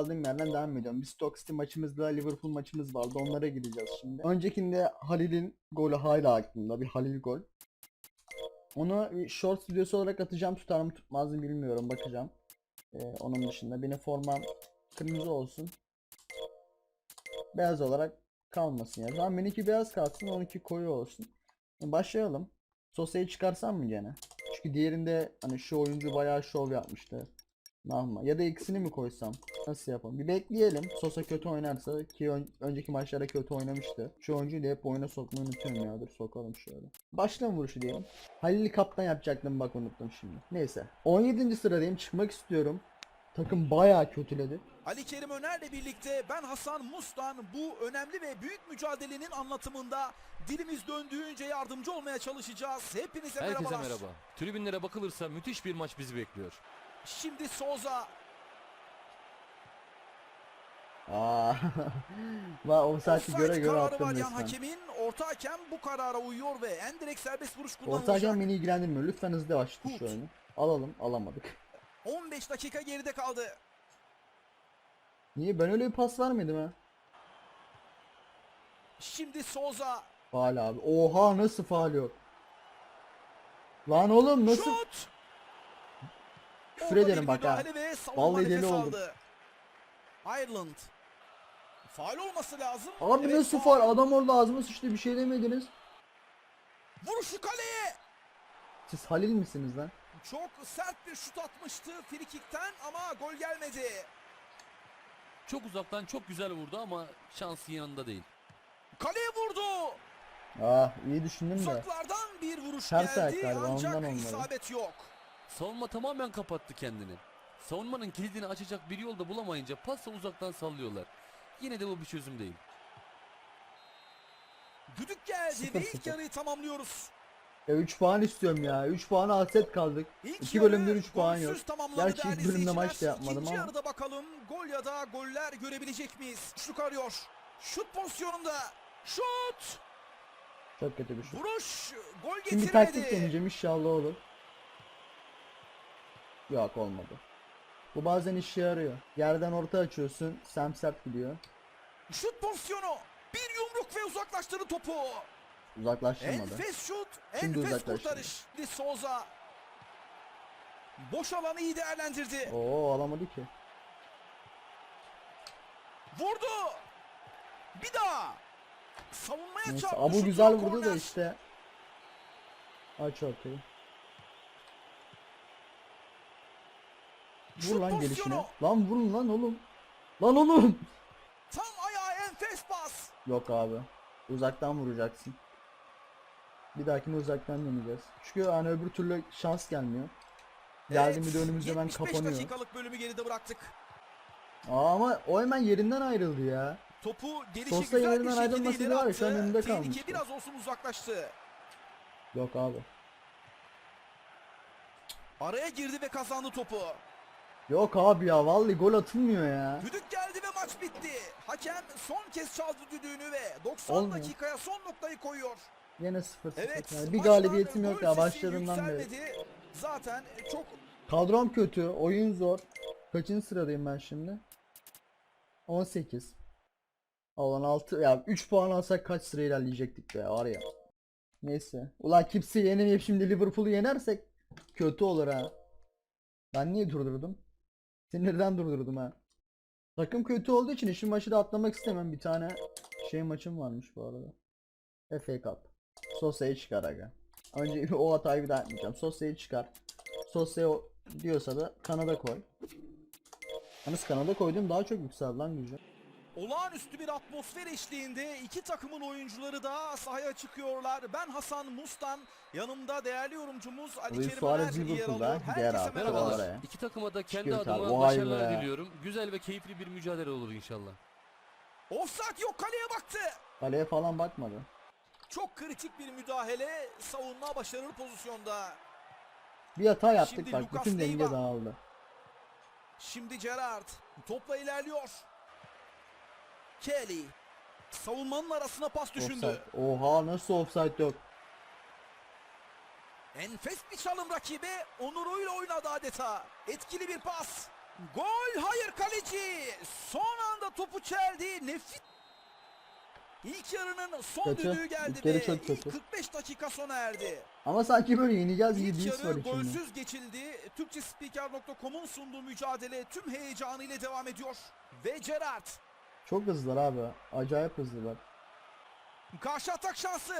kaldığım yerden devam ediyorum. Bir Stoke City maçımızla Liverpool maçımız vardı. Onlara gideceğiz şimdi. Öncekinde Halil'in golü hala aklımda. Bir Halil gol. Onu short videosu olarak atacağım. Tutar mı tutmaz mı bilmiyorum. Bakacağım. Ee, onun dışında benim formam kırmızı olsun. Beyaz olarak kalmasın ya. Tamam benimki beyaz kalsın. Onunki koyu olsun. Başlayalım. Sosa'yı çıkarsam mı gene? Çünkü diğerinde hani şu oyuncu bayağı şov yapmıştı. Mahma. Ya da ikisini mi koysam? Nasıl yapalım? Bir bekleyelim. Sosa kötü oynarsa ki ön- önceki maçlarda kötü oynamıştı. Şu oyuncuyu da hep oyuna sokmayı unutuyorum ya. Dur sokalım şöyle. Başlama vuruşu diyelim. Halil'i kaptan yapacaktım bak unuttum şimdi. Neyse. 17. sıradayım. Çıkmak istiyorum. Takım bayağı kötüledi. Ali Kerim Öner'le birlikte ben Hasan Mustan bu önemli ve büyük mücadelenin anlatımında dilimiz döndüğünce yardımcı olmaya çalışacağız. Hepinize Herkese merhabalar. merhaba. Tribünlere bakılırsa müthiş bir maç bizi bekliyor. Şimdi Souza Aa. Va o saati göre göre attım var resmen. hakemin. Orta hakem bu karara uyuyor ve en direkt serbest vuruş Orta kullanılacak. hakem beni ilgilendirmiyor. Lütfen hızlı Hook. şu oyunu. Alalım. Alamadık. 15 dakika geride kaldı. Niye? Ben öyle bir pas vermedim ha. Şimdi Souza. Faal abi. Oha nasıl faal yok? Lan oğlum nasıl? Şut! Küfür ederim bak ha. Vallahi deli oldum. Ireland. Faal olması lazım. Abi Evet, nasıl faal? Adam orada ağzıma sıçtı bir şey demediniz. Vuruşu kaleye. Siz Halil misiniz lan? Çok sert bir şut atmıştı frikikten ama gol gelmedi. Çok uzaktan çok güzel vurdu ama şansı yanında değil. Kaleye vurdu. Ah iyi düşündüm de. Uzaklardan bir vuruş Ters ayak geldi galiba, ancak ondan isabet yok. Savunma tamamen kapattı kendini. Savunmanın kilidini açacak bir yol da bulamayınca pası uzaktan sallıyorlar. Yine de bu bir çözüm değil. Düdük geldi ve ilk yarıyı tamamlıyoruz. Ya 3 puan istiyorum ya. 3 puana hasret kaldık. İlk 2 yarı bölümde 3 puan yok. Gerçi ilk bölümde maç da yapmadım ama. yarıda bakalım gol ya da goller görebilecek miyiz? Şut arıyor. Şut pozisyonunda. Şut! Çok kötü bir şey. Vuruş! Gol Şimdi getirmedi. taktik deneyeceğim inşallah olur. Yok olmadı. Bu bazen işe yarıyor. Yerden orta açıyorsun. Semsert gidiyor. Şut pozisyonu. Bir yumruk ve uzaklaştırdı topu. Uzaklaştırmadı. Enfes şut, Şimdi enfes kurtarış. Di Souza. Boş alanı iyi değerlendirdi. Oo alamadı ki. Vurdu. Bir daha. Savunmaya Neyse çarptı. Abu güzel vurdu da işte. Aç ortayı. Vur lan pozisyonu. gelişine. Lan vurun lan oğlum. Lan oğlum. Tam ayağa enfes pas. Yok abi. Uzaktan vuracaksın. Bir dahakine uzaktan deneyeceğiz. Çünkü hani öbür türlü şans gelmiyor. Geldi mi de önümüzde ben 75 kapanıyor. dakikalık bölümü geride bıraktık. Aa, ama o hemen yerinden ayrıldı ya. Topu gelişi Sosa güzel bir yerinden şekilde ayrılması ileri ya, şu an attı. önünde Tehlike kalmıştı. biraz olsun uzaklaştı. Yok abi. Araya girdi ve kazandı topu. Yok abi ya vallahi gol atılmıyor ya. Düdük geldi ve maç bitti. Hakem son kez çaldı düdüğünü ve 90 Olmuyor. dakikaya son noktayı koyuyor. Yine 0 0. Evet. Yani bir maçtan galibiyetim yok gol ya sesi başladığımdan beri. yükselmedi. Zaten çok Kadrom kötü, oyun zor. Kaçıncı sıradayım ben şimdi? 18. Alan 6 ya 3 puan alsak kaç sıra ilerleyecektik be var ya. Neyse. Ulan kimse yenemeyip şimdi Liverpool'u yenersek kötü olur ha. Ben niye durdurdum? Sinirden durdurdum ha. Takım kötü olduğu için işin maçı da atlamak istemem. Bir tane şey maçım varmış bu arada. FA Cup. Sosa'yı çıkar aga. Önce o hatayı bir daha yapmayacağım. Sosa'yı çıkar. Sosya diyorsa da Kanada koy. Yalnız Kanada koyduğum daha çok yükseldi lan gücü. Olağanüstü bir atmosfer eşliğinde iki takımın oyuncuları da sahaya çıkıyorlar. Ben Hasan Mustan, yanımda değerli yorumcumuz Ali Kerim Öner yer alıyor. Herkese merhabalar. İki takıma da kendi Çıkıyor adıma başarılar diliyorum. Güzel ve keyifli bir mücadele olur inşallah. Offside yok kaleye baktı. Kaleye falan bakmadı. Çok kritik bir müdahale. Savunma başarılı pozisyonda. Bir hata yaptık Şimdi bak Lucas bütün denge dağıldı. Şimdi Gerrard topla ilerliyor. Kelly savunmanın arasına pas düşündü. Offside. Oha nasıl offside yok. Enfes bir çalım rakibe onuruyla oynadı adeta. Etkili bir pas. Gol hayır kaleci. Son anda topu çeldi. Nefis. İlk yarının son Kötü. düdüğü geldi İlk ve çok ilk kötü. 45 dakika sona erdi. Ama sanki böyle yeneceğiz gibi İlk bir his var yarı içimde. golsüz geçildi. Türkçespiker.com'un sunduğu mücadele tüm heyecanı ile devam ediyor. Ve Gerrard. Çok hızlılar abi. Acayip hızlılar. Karşı atak şansı.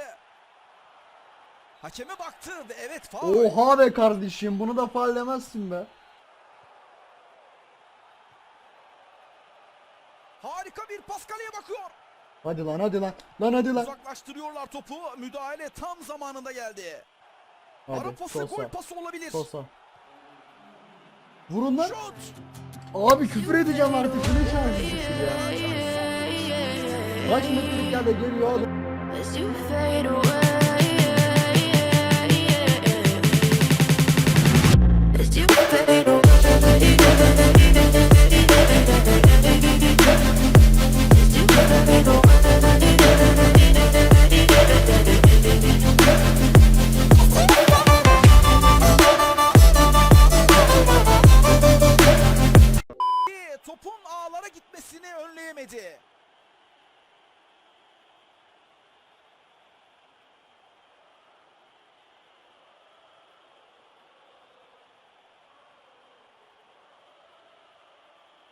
Hakeme baktı ve evet faul. Oha be kardeşim bunu da faul demezsin be. Harika bir pas kaleye bakıyor. Hadi lan hadi lan. Lan hadi lan. Uzaklaştırıyorlar topu. Müdahale tam zamanında geldi. Ara Hadi pası gol pası olabilir. Sosa. Vurun lan. Abi küfür edeceğim artık. Ne çağırıyorsun ya? Kaç metreliklerle geliyor adam. As önleyemedi.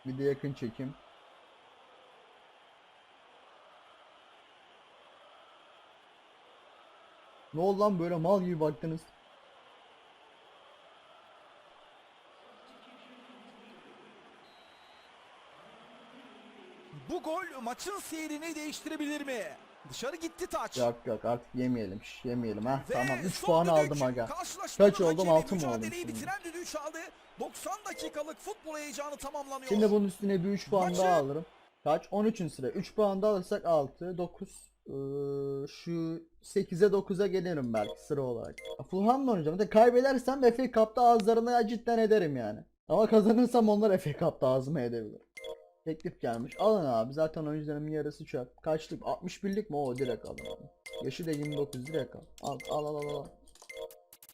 Bir de yakın çekim. Ne oldu lan böyle mal gibi baktınız. Gol maçın seyrini değiştirebilir mi? Dışarı gitti taç. Yok yok artık yemeyelim. şş, yemeyelim ha. Tamam 3 son puan aldım aga. Kaç oldum? hakemi Altı mı oldum bitiren düdüğü çaldı. 90 dakikalık futbol heyecanı tamamlanıyor. Şimdi bunun üstüne bir 3 puan Maçı- daha alırım. Kaç? 13. sıra. 3 puan daha alırsak 6, 9, eee, şu 8'e 9'a gelirim belki sıra olarak. Fulham'la oynayacağım. De kaybedersem FA Cup'ta ağızlarına cidden ederim yani. Ama kazanırsam onlar FA Cup'ta ağzıma edebilir. Teklif gelmiş. Alın abi. Zaten oyuncularımın yarısı çöp. Kaçlık? 61'lik mi? O direkt alın abi. Yaşı da 29 direkt al. Al al al al. al.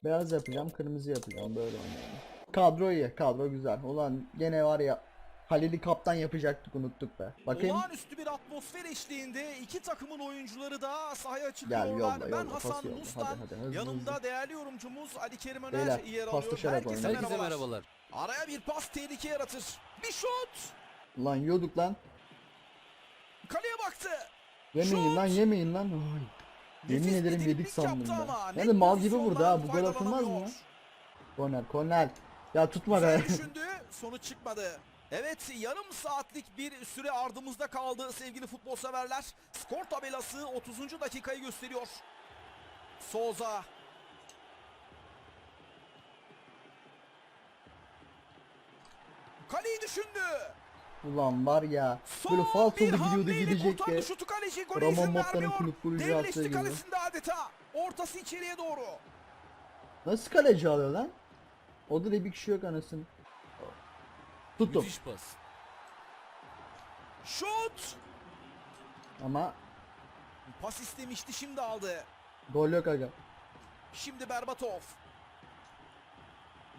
Beyaz yapacağım, kırmızı yapacağım. Böyle oynayalım. Kadro iyi, kadro güzel. Ulan gene var ya Halil'i kaptan yapacaktık unuttuk be. Bakayım. Olağanüstü bir atmosfer eşliğinde iki takımın oyuncuları da sahaya Gel çıkıyorlar. yolla ben Hasan yolla. Mustan. Hadi hadi hızlı Yanımda hızlı. değerli yorumcumuz Ali Kerim Öner Beyler, yer alıyor. Herkese merhabalar. merhabalar. Araya bir pas tehlike yaratır. Bir şut. Lan yiyorduk lan. Kaleye baktı. Yemeyin Şut! lan yemeyin lan. Oy. Yemin Nefis bir ederim yedik sandım yaptı ben. ama net Yani mal gibi vurdu pozisyondan ha. Bu gol atılmaz mı faydalanamıyor. lan? Korner korner. Ya tutma be. Güzel düşündü. Sonuç çıkmadı. Evet yarım saatlik bir süre ardımızda kaldı sevgili futbol severler. Skor tabelası 30. dakikayı gösteriyor. Souza. Kaleyi düşündü. Ulan var ya. Böyle bir gidiyordu gidecek ya. şutu kaleci golü Ramon Motta'nın kulüp golücü attığı gibi. adeta. Ortası içeriye doğru. Nasıl kaleci alıyor lan? O da bir kişi yok anasını. Tuttum. Müthiş pas. Şut. Ama Pas istemişti şimdi aldı. gol yok aga. Şimdi Berbatov.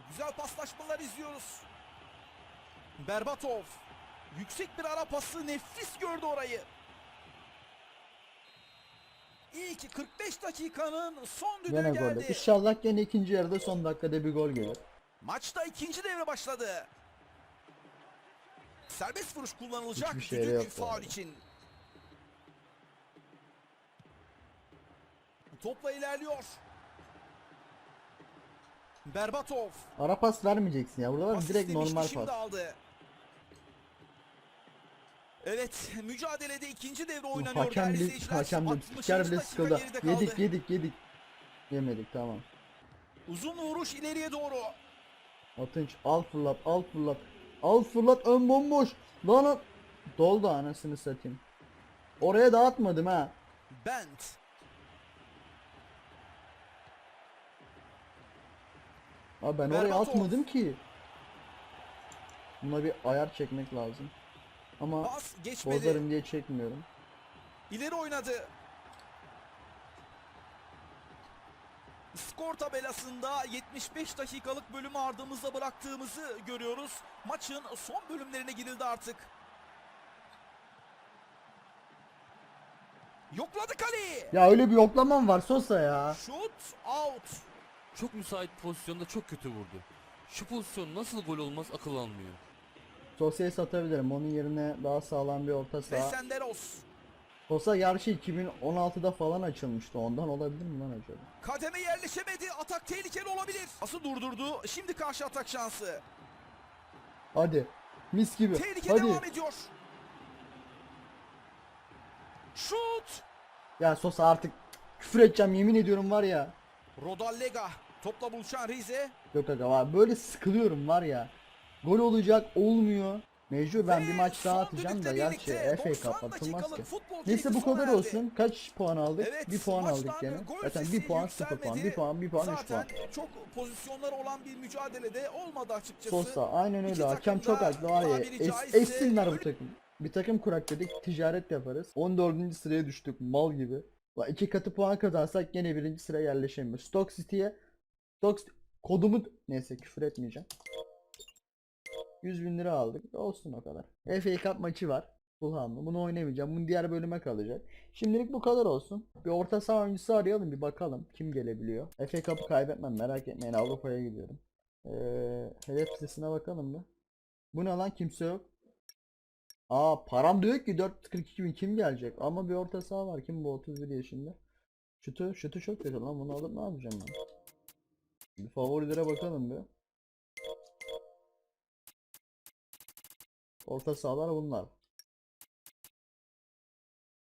Güzel paslaşmalar izliyoruz. Berbatov. Yüksek bir ara pası nefis gördü orayı. İlk 45 dakikanın son düdüğü Gene geldi. İnşallah gene ikinci yarıda son dakikada bir gol gelir. Maçta ikinci devre başladı. Serbest vuruş kullanılacak Hiçbir düdük faul için. Topla ilerliyor. Berbatov. Ara pas vermeyeceksin ya. Burada var direkt normal pas. aldı. Evet, mücadelede ikinci devre oynanıyor Hakem bile, hakem 60. spiker bile sıkıldı. Yedik yedik yedik. Yemedik tamam. Uzun vuruş ileriye doğru. Atınç al fırlat al fırlat. Al fırlat ön bomboş. Lan at. Doldu anasını satayım. Oraya dağıtmadım ha. Bent. Abi ben oraya Berbatov. atmadım ki. Buna bir ayar çekmek lazım. Ama Pas geçmedi. bozarım diye çekmiyorum. İleri oynadı. skor tabelasında 75 dakikalık bölümü ardımızda bıraktığımızı görüyoruz. Maçın son bölümlerine girildi artık. Yokladı kaleyi. Ya öyle bir yoklamam var Sosa ya. Şut out. Çok müsait pozisyonda çok kötü vurdu. Şu pozisyon nasıl gol olmaz akıl almıyor. Sosa'yı satabilirim. Onun yerine daha sağlam bir orta saha. Mesenderos. Sosa gerçi 2016'da falan açılmıştı. Ondan olabilir mi lan acaba? Kademe yerleşemedi. Atak tehlikeli olabilir. Ası durdurdu. Şimdi karşı atak şansı. Hadi. Mis gibi. Tehlike Hadi. devam ediyor. Şut. Ya Sosa artık küfür edeceğim yemin ediyorum var ya. Rodallega. Topla buluşan Rize. Yok aga böyle sıkılıyorum var ya. Gol olacak olmuyor. Mecbur ben bir maç daha atacağım da gerçi FA 90 Cup atılmaz ki. Neyse bu kadar olsun. Kaç puan aldık? Evet, bir puan aldık gene. Zaten bir puan sıfır puan. Bir puan bir puan üç puan. Çok pozisyonları olan bir mücadelede olmadı açıkçası. Sosa aynen öyle. Hakem çok haklı var ya. Es, essinler bu takım. Bir takım kurak dedik ticaret yaparız. 14. sıraya düştük mal gibi. La iki katı puan kazansak gene birinci sıraya yerleşemiyoruz. Stock City'ye Stock kodumu neyse küfür etmeyeceğim. 100 bin lira aldık. Olsun o kadar. FA Cup maçı var. Fulham'la. Bunu oynamayacağım. Bunu diğer bölüme kalacak. Şimdilik bu kadar olsun. Bir orta saha oyuncusu arayalım bir bakalım. Kim gelebiliyor. FA Cup'ı kaybetmem merak etmeyin. Avrupa'ya gidiyorum. Ee, hedef listesine bakalım bir. Bu ne lan kimse yok. Aa param da ki 442 bin kim gelecek? Ama bir orta saha var. Kim bu 31 yaşında? Şutu, şutu çok kötü lan. Bunu alıp ne yapacağım ben? Bir favorilere bakalım bir. Orta sahalar bunlar.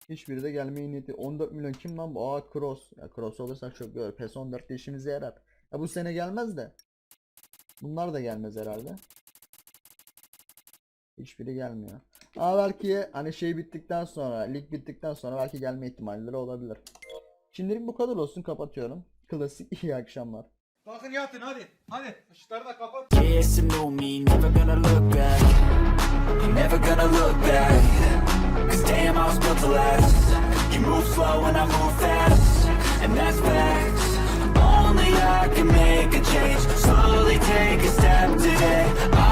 Hiçbiri de gelmeye niyeti. 14 milyon kim lan bu? Aa Cross. Ya Cross olursak çok güzel. PES 14'te işimize yarar. Ya bu sene gelmez de. Bunlar da gelmez herhalde. Hiçbiri gelmiyor. Ama belki hani şey bittikten sonra, lig bittikten sonra belki gelme ihtimalleri olabilir. Şimdilik bu kadar olsun kapatıyorum. Klasik iyi akşamlar. Kalkın yatın hadi. Hadi ışıkları da kapat. I'm never gonna look back. Cause damn, I was built to last. You move slow and I move fast. And that's facts. Only I can make a change. Slowly take a step today. I